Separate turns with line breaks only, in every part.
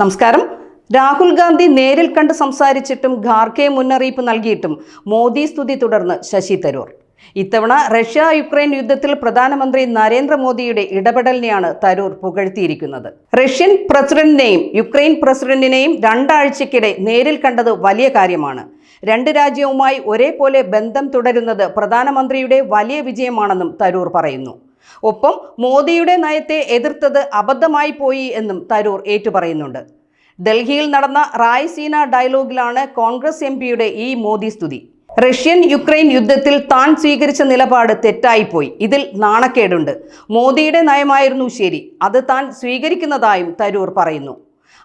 നമസ്കാരം. രാഹുൽ ഗാന്ധി നേരിൽ കണ്ട് സംസാരിച്ചിട്ടും ഖാർഗെ മുന്നറിയിപ്പ് നൽകിയിട്ടും മോദി സ്തുതി തുടർന്ന് ശശി തരൂർ. ഇത്തവണ റഷ്യ യുക്രൈൻ യുദ്ധത്തിൽ പ്രധാനമന്ത്രി നരേന്ദ്രമോദിയുടെ ഇടപെടലിനെയാണ് തരൂർ പുകഴ്ത്തിയിരിക്കുന്നത്. റഷ്യൻ പ്രസിഡന്റിനെയും യുക്രൈൻ പ്രസിഡന്റിനെയും രണ്ടാഴ്ചക്കിടെ നേരിൽ കണ്ടത് വലിയ കാര്യമാണ്. രണ്ട് രാജ്യവുമായി ഒരേപോലെ ബന്ധം തുടരുന്നത് പ്രധാനമന്ത്രിയുടെ വലിയ വിജയമാണെന്നും തരൂർ പറയുന്നു. ഒപ്പം മോദിയുടെ നയത്തെ എതിർത്തത് അബദ്ധമായി പോയി എന്നും തരൂർ ഏറ്റുപറയുന്നുണ്ട്. ഡൽഹിയിൽ നടന്ന റായ്സീന ഡയലോഗിലാണ് കോൺഗ്രസ് എം പിയുടെ ഈ മോദി സ്തുതി. റഷ്യൻ യുക്രൈൻ യുദ്ധത്തിൽ താൻ സ്വീകരിച്ച നിലപാട് തെറ്റായിപ്പോയി. ഇതിൽ നാണക്കേടുണ്ട്. മോദിയുടെ നയമായിരുന്നു ശരി. അത് താൻ സ്വീകരിക്കുന്നതായും തരൂർ പറയുന്നു.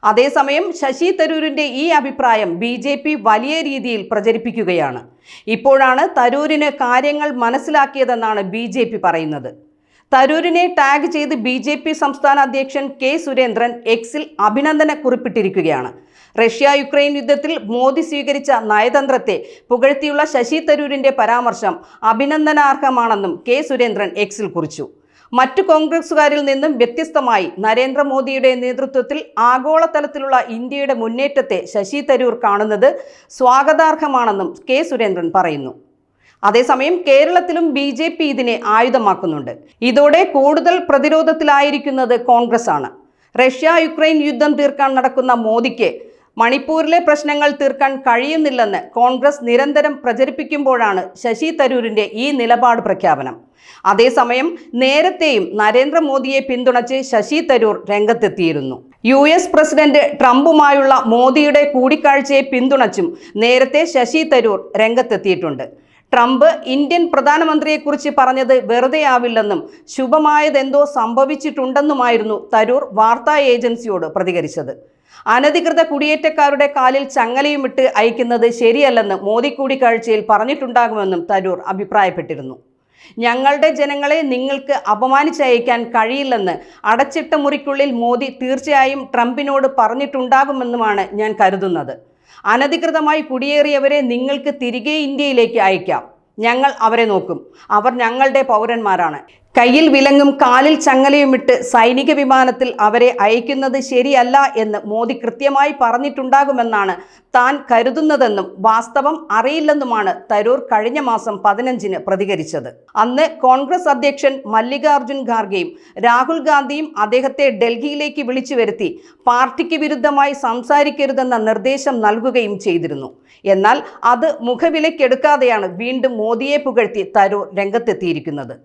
അതേസമയം ശശി തരൂരിന്റെ ഈ അഭിപ്രായം ബി ജെ പി വലിയ രീതിയിൽ പ്രചരിപ്പിക്കുകയാണ്. ഇപ്പോഴാണ് തരൂരിന് കാര്യങ്ങൾ മനസ്സിലാക്കിയതെന്നാണ് ബി പറയുന്നത്. തരൂരിനെ ടാഗ് ചെയ്ത് ബി ജെ പി സംസ്ഥാന അധ്യക്ഷൻ കെ സുരേന്ദ്രൻ എക്സിൽ അഭിനന്ദന കുറിപ്പിട്ടിരിക്കുകയാണ്. റഷ്യ യുക്രൈൻ യുദ്ധത്തിൽ മോദി സ്വീകരിച്ച നയതന്ത്രത്തെ പുകഴ്ത്തിയുള്ള ശശി തരൂരിന്റെ പരാമർശം അഭിനന്ദനാർഹമാണെന്നും കെ സുരേന്ദ്രൻ എക്സിൽ കുറിച്ചു. മറ്റു കോൺഗ്രസുകാരിൽ നിന്നും വ്യത്യസ്തമായി നരേന്ദ്രമോദിയുടെ നേതൃത്വത്തിൽ ആഗോളതലത്തിലുള്ള ഇന്ത്യയുടെ മുന്നേറ്റത്തെ ശശി തരൂർ കാണുന്നത് സ്വാഗതാർഹമാണെന്നും കെ സുരേന്ദ്രൻ പറയുന്നു. അതേസമയം കേരളത്തിലും ബി ജെ പി ഇതിനെ ആയുധമാക്കുന്നുണ്ട്. ഇതോടെ കൂടുതൽ പ്രതിരോധത്തിലായിരിക്കുന്നത് കോൺഗ്രസ് ആണ് റഷ്യ യുക്രൈൻ യുദ്ധം തീർക്കാൻ നടക്കുന്ന മോദിക്ക് മണിപ്പൂരിലെ പ്രശ്നങ്ങൾ തീർക്കാൻ കഴിയുന്നില്ലെന്ന് കോൺഗ്രസ് നിരന്തരം പ്രചരിപ്പിക്കുമ്പോഴാണ് ശശി തരൂരിന്റെ ഈ നിലപാട് പ്രഖ്യാപനം. അതേസമയം നേരത്തെയും നരേന്ദ്രമോദിയെ പിന്തുണച്ച് ശശി തരൂർ രംഗത്തെത്തിയിരുന്നു. യു എസ് പ്രസിഡന്റ് ട്രംപുമായുള്ള മോദിയുടെ കൂടിക്കാഴ്ചയെ പിന്തുണച്ചും നേരത്തെ ശശി തരൂർ രംഗത്തെത്തിയിട്ടുണ്ട്. ട്രംപ് ഇന്ത്യൻ പ്രധാനമന്ത്രിയെക്കുറിച്ച് പറഞ്ഞത് വെറുതെയാവില്ലെന്നും ശുഭമായതെന്തോ സംഭവിച്ചിട്ടുണ്ടെന്നുമായിരുന്നു തരൂർ വാർത്താ ഏജൻസിയോട് പ്രതികരിച്ചത്. അനധികൃത കുടിയേറ്റക്കാരുടെ കാലിൽ ചങ്ങലയുമിട്ട് അയക്കുന്നത് ശരിയല്ലെന്ന് മോദി കൂടിക്കാഴ്ചയിൽ പറഞ്ഞിട്ടുണ്ടാകുമെന്നും തരൂർ അഭിപ്രായപ്പെട്ടിരുന്നു. ഞങ്ങളുടെ ജനങ്ങളെ നിങ്ങൾക്ക് അപമാനിച്ചയക്കാൻ കഴിയില്ലെന്ന് അടച്ചിട്ട മുറിക്കുള്ളിൽ മോദി തീർച്ചയായും ട്രംപിനോട് പറഞ്ഞിട്ടുണ്ടാകുമെന്നുമാണ് ഞാൻ കരുതുന്നത്. അനധികൃതമായി കുടിയേറിയവരെ നിങ്ങൾക്ക് തിരികെ ഇന്ത്യയിലേക്ക് അയക്കാം. ഞങ്ങൾ അവരെ നോക്കും. അവർ ഞങ്ങളുടെ പൗരന്മാരാണ്. കയ്യിൽ വിലങ്ങും കാലിൽ ചങ്ങലയുമിട്ട് സൈനിക വിമാനത്തിൽ അവരെ അയക്കുന്നത് ശരിയല്ല എന്ന് മോദി കൃത്യമായി പറഞ്ഞിട്ടുണ്ടാകുമെന്നാണ് താൻ കരുതുന്നതെന്നും വാസ്തവം അറിയില്ലെന്നുമാണ് തരൂർ കഴിഞ്ഞ മാസം പതിനഞ്ചിന് പ്രതികരിച്ചത്. അന്ന് കോൺഗ്രസ് അധ്യക്ഷൻ മല്ലികാർജുൻ ഖാർഗെയും രാഹുൽ ഗാന്ധിയും അദ്ദേഹത്തെ ഡൽഹിയിലേക്ക് വിളിച്ചു വരുത്തി പാർട്ടിക്ക് വിരുദ്ധമായി സംസാരിക്കരുതെന്ന നിർദ്ദേശം നൽകുകയും ചെയ്തിരുന്നു. എന്നാൽ അത് മുഖവിലക്കെടുക്കാതെയാണ് വീണ്ടും മോദിയെ പുകഴ്ത്തി തരൂർ രംഗത്തെത്തിയിരിക്കുന്നത്.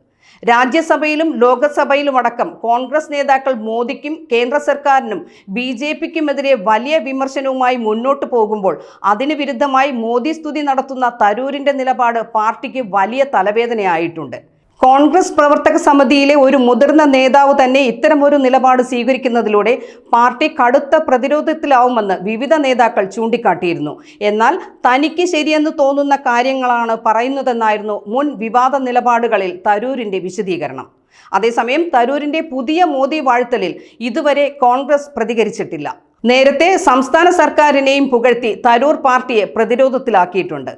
രാജ്യസഭയിലും ലോകസഭയിലുമടക്കം കോൺഗ്രസ് നേതാക്കൾ മോദിക്കും കേന്ദ്ര സർക്കാരിനും ബി ജെ പിക്കുമെതിരെ വലിയ വിമർശനവുമായി മുന്നോട്ടു പോകുമ്പോൾ അതിന് വിരുദ്ധമായി മോദി സ്തുതി നടത്തുന്ന തരൂരിന്റെ നിലപാട് പാർട്ടിക്ക് വലിയ തലവേദനയായിട്ടുണ്ട്. കോൺഗ്രസ് പ്രവർത്തക സമിതിയിലെ ഒരു മുതിർന്ന നേതാവ് തന്നെ ഇത്തരമൊരു നിലപാട് സ്വീകരിക്കുന്നതിലൂടെ പാർട്ടി കടുത്ത പ്രതിരോധത്തിലാവുമെന്ന് വിവിധ നേതാക്കൾ ചൂണ്ടിക്കാട്ടിയിരുന്നു. എന്നാൽ തനിക്ക് ശരിയെന്ന് തോന്നുന്ന കാര്യങ്ങളാണ് പറയുന്നതെന്നായിരുന്നു മുൻ വിവാദ നിലപാടുകളിൽ തരൂരിന്റെ വിശദീകരണം. അതേസമയം തരൂരിന്റെ പുതിയ മോദി വാഴ്ത്തലിൽ ഇതുവരെ കോൺഗ്രസ് പ്രതികരിച്ചിട്ടില്ല. നേരത്തെ സംസ്ഥാന സർക്കാരിനെയും പുകഴ്ത്തി തരൂർ പാർട്ടിയെ പ്രതിരോധത്തിലാക്കിയിട്ടുണ്ട്.